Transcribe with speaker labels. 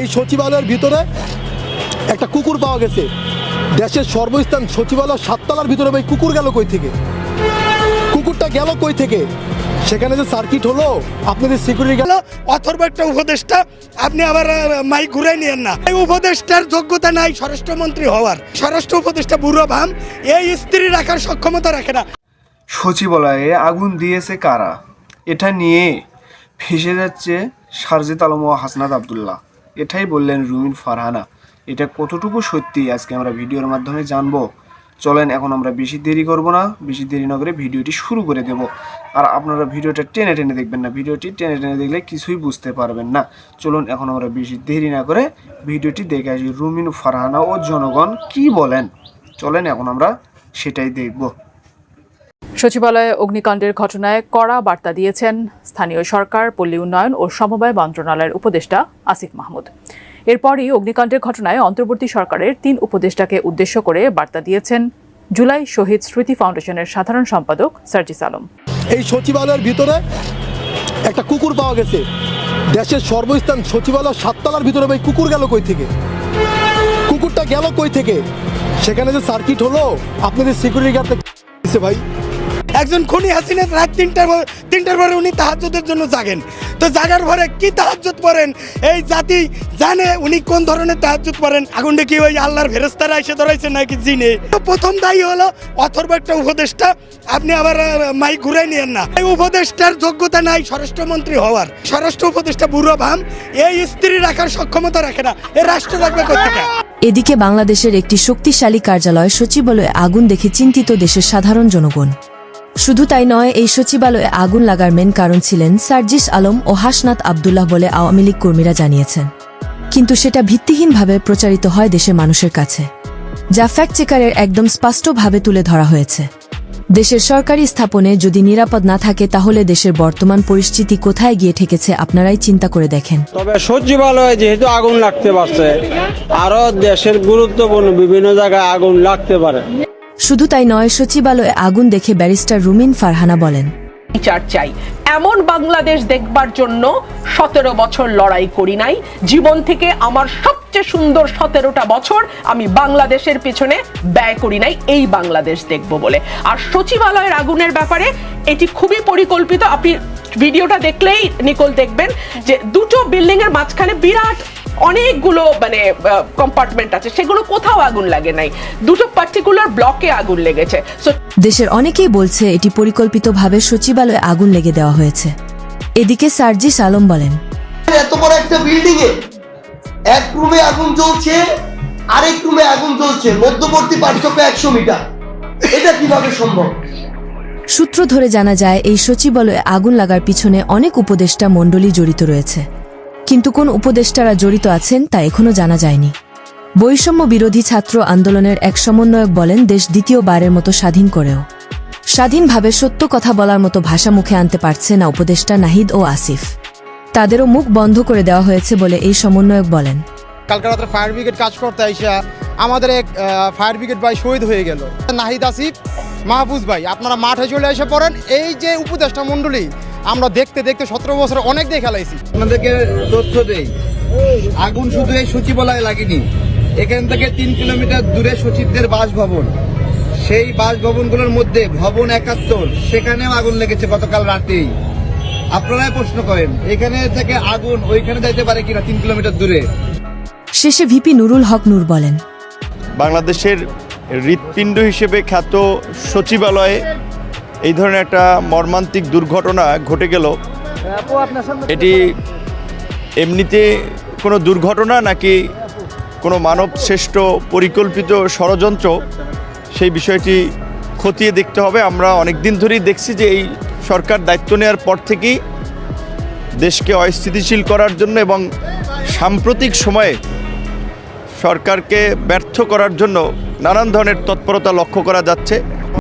Speaker 1: এই সচিবালয়ের ভিতরে একটা কুকুর পাওয়া গেছে। দেশের সর্বস্থান সচিবালয় সাততলার ভিতরে ভাই কুকুর গেল কই থেকে? কুকুরটা গেল কই থেকে? সেখানে যে সার্কিট হলো আপনাদের সিকিউরিটি
Speaker 2: হলো অথর্ব একটা উপদেষ্টা আপনি আবার আহ, মাইক ঘুরাই নিয়েন না। এই উপদেষ্টার যোগ্যতা নাই স্বরাষ্ট্রমন্ত্রী হওয়ার। স্বরাষ্ট্র উপদেষ্টা বুড়ো ভাম এই স্ত্রী রাখার সক্ষমতা রাখে না।
Speaker 3: সচিবালয়ে আগুন দিয়েছে কারা? এটা নিয়ে ফেসে যাচ্ছে সারজিত আলম ও হাসনাত আবদুল্লাহ। এটাই বললেন রুমিন ফারহানা। এটা কতটুকু সত্যি আজকে আমরা ভিডিওর মাধ্যমে জানব? চলেন, এখন আমরা বেশি দেরি করব না, বেশি দেরি না করে ভিডিওটি শুরু করে দেব। আর আপনারা ভিডিওটা টেনে টেনে দেখবেন না, ভিডিওটি টেনে টেনে দেখলে কিছুই বুঝতে পারবেন না। চলুন, এখন আমরা বেশি দেরি না করে ভিডিওটি দেখে আসি রুমিন ফারহানা ও জনগণ কি বলেন। চলেন, এখন আমরা সেটাই দেখব।
Speaker 4: সচিবালয়ে অগ্নিকাণ্ডের ঘটনায় কড়া বার্তা দিয়েছেন স্থানীয় সরকার, পল্লী উন্নয়ন ও সমবায় মন্ত্রণালয়ের উপদেষ্টা আসিফ মাহমুদ। এরপরই অগ্নিকাণ্ডের ঘটনায় অন্তর্বর্তী সরকারের তিন উপদেষ্টাকে উদ্দেশ্য করে বার্তা দিয়েছেন জুলাই শহীদ স্মৃতি ফাউন্ডেশনের সাধারণ সম্পাদক সার্জিস আলম।
Speaker 1: এই সচিবালয়ের ভিতরে একটা কুকুর পাওয়া গেছে। দেশের সর্বস্থান সচিবালয় সাততলার ভিতরে ভাই কুকুর গেল কই থেকে? কুকুরটা গেল কই থেকে? সেখানে যে সার্কিট হলো, আপনাদের সিকিউরিটি গার্ড ভাই।
Speaker 2: একজন খুনি হাসিনা রাত তিনটার তিনটার পরে উনি তাহাজ্জুদের জন্য জাগেন। তো জাগার পরে কি তাহাজ্জুদ পড়েন? এই জাতি জানে উনি কোন ধরনের তাহাজ্জুদ পড়েন? আগুনটা কি ওই আল্লাহর ফেরেস্তারা এসে ধরাইছে নাকি জিনে? তো প্রথম দায়ী হলো অথর্ব একটা উপদেষ্টা। আপনি আবার আহ, মাইক ঘুরাই নিয়েন না। এই উপদেষ্টার যোগ্যতা নাই স্বরাষ্ট্রমন্ত্রী হওয়ার। স্বরাষ্ট্র উপদেষ্টা বুড়ো ভাম এই স্ত্রী রাখার সক্ষমতা রাখে না। এ রাষ্ট্র রাখবে কোথেকে
Speaker 5: এদিকে বাংলাদেশের একটি শক্তিশালী কার্যালয় সচিবালয়ে আগুন দেখে চিন্তিত দেশের সাধারণ জনগণ। শুধু তাই নয়, এই সচিবালয়ে আগুন লাগার মেন কারণ ছিলেন সার্জিস আলম ও হাসনাত আবদুল্লাহ বলে আওয়ামী লীগ কর্মীরা জানিয়েছেন। কিন্তু সেটা ভিত্তিহীনভাবে প্রচারিত হয় দেশের মানুষের কাছে, যা ফ্যাক্ট চেকারের একদম স্পষ্টভাবে তুলে ধরা হয়েছে। দেশের সরকারি স্থাপনে যদি নিরাপদ না থাকে, তাহলে দেশের বর্তমান পরিস্থিতি কোথায় গিয়ে ঠেকেছে আপনারাই চিন্তা করে দেখেন।
Speaker 6: তবে সচিবালয়ে যেহেতু আগুন লাগতে পারছে আরও দেশের গুরুত্বপূর্ণ বিভিন্ন জায়গায় আগুন লাগতে পারে।
Speaker 5: শুধু তাই নয়, সচিবালয়ে আগুন দেখে ব্যারিস্টার রুমিন ফারহানা বলেন।
Speaker 7: বিচার চাই। এমন বাংলাদেশ দেখবার জন্য সতেরো বছর লড়াই করি নাই। জীবন থেকে আমার সবচেয়ে সুন্দর সতেরোটা বছর আমি বাংলাদেশের পেছনে ব্যয় করি নাই, এই বাংলাদেশ দেখব বলে। আর সচিবালয়ের আগুনের ব্যাপারে এটি খুবই পরিকল্পিত। আপনি ভিডিওটা দেখলেই নিকল দেখবেন যে দুটো বিল্ডিং এর মাঝখানে বিরাট অনেকগুলো মানে কম্পার্টমেন্ট আছে সেগুলো কোথাও আগুন লাগে নাই। দুটো পার্টিকুলার ব্লকে আগুন লেগেছে।
Speaker 5: দেশের অনেকেই বলছে এটি পরিকল্পিতভাবে সচিবালয়ে আগুন লেগে দেওয়া হয়েছে। এদিকে সার্জিস আলম বলেন
Speaker 8: এত বড় একটা বিল্ডিং এ এক রুমে আগুন জ্বলছে আরেক রুমে আগুন জ্বলছে মধ্যবর্তী পার্থক্য একশো মিটার। এটা কীভাবে সম্ভব?
Speaker 5: সূত্র ধরে জানা যায় এই সচিবালয়ে আগুন লাগার পিছনে অনেক উপদেষ্টা মণ্ডলী জড়িত রয়েছে। কিন্তু কোন উপদেষ্টারা জড়িত আছেন তা এখনও জানা যায়নি। বৈষম্য বিরোধী ছাত্র আন্দোলনের এক সমন্বয়ক বলেন, দেশ দ্বিতীয়বারের মতো স্বাধীন করেও। স্বাধীনভাবে সত্য কথা বলার মতো ভাষা মুখে আনতে পারছে না উপদেষ্টা নাহিদ ও আসিফ। তাদেরও মুখ বন্ধ করে দেওয়া হয়েছে বলে এই সমন্বয়ক বলেন।
Speaker 9: কালকে ফায়ার ব্রিগেড কাজ করতে আইসা আমাদের এক ফায়ার ব্রিগেড ভাই শহীদ হয়ে গেল। নাহিদ আসিফ, মাহফুজ ভাই, আপনারা মাঠে চলে এসে পড়েন। এই যে উপদেষ্টা মণ্ডলী আমরা দেখতে দেখতে সতেরো বছর অনেক দিয়ে খেলাইছি।
Speaker 10: আপনাদেরকে তথ্য দেই আগুন শুধু এই সচিবালয়ে লাগেনি। এখান থেকে তিন কিলোমিটার দূরে সচিবদের বাসভবন। সেই বাসভবনগুলোর মধ্যে ভবন একাত্তর সেখানেও আগুন লেগেছে গতকাল রাতেই। আপনারাই প্রশ্ন করেন এখানে থেকে আগুন ওইখানে যাইতে পারে কিনা তিন কিলোমিটার দূরে?
Speaker 5: শেষে ভিপি নুরুল হক নূর বলেন।
Speaker 11: বাংলাদেশের হৃৎপিণ্ড হিসেবে খ্যাত সচিবালয়ে এই ধরনের একটা মর্মান্তিক দুর্ঘটনা ঘটে গেল। এটি এমনিতে কোনো দুর্ঘটনা নাকি কোনো মানব শ্রেষ্ঠ পরিকল্পিত ষড়যন্ত্র? সেই বিষয়টি খতিয়ে দেখতে হবে। আমরা অনেক দিন ধরেই দেখছি যে এই সরকার দায়িত্ব নেওয়ার পর থেকেই দেশকে অস্থিতিশীল করার জন্য এবং সাম্প্রতিক সময়ে সরকারকে ব্যর্থ করার জন্য নানান ধরনের তৎপরতা লক্ষ্য করা যাচ্ছে।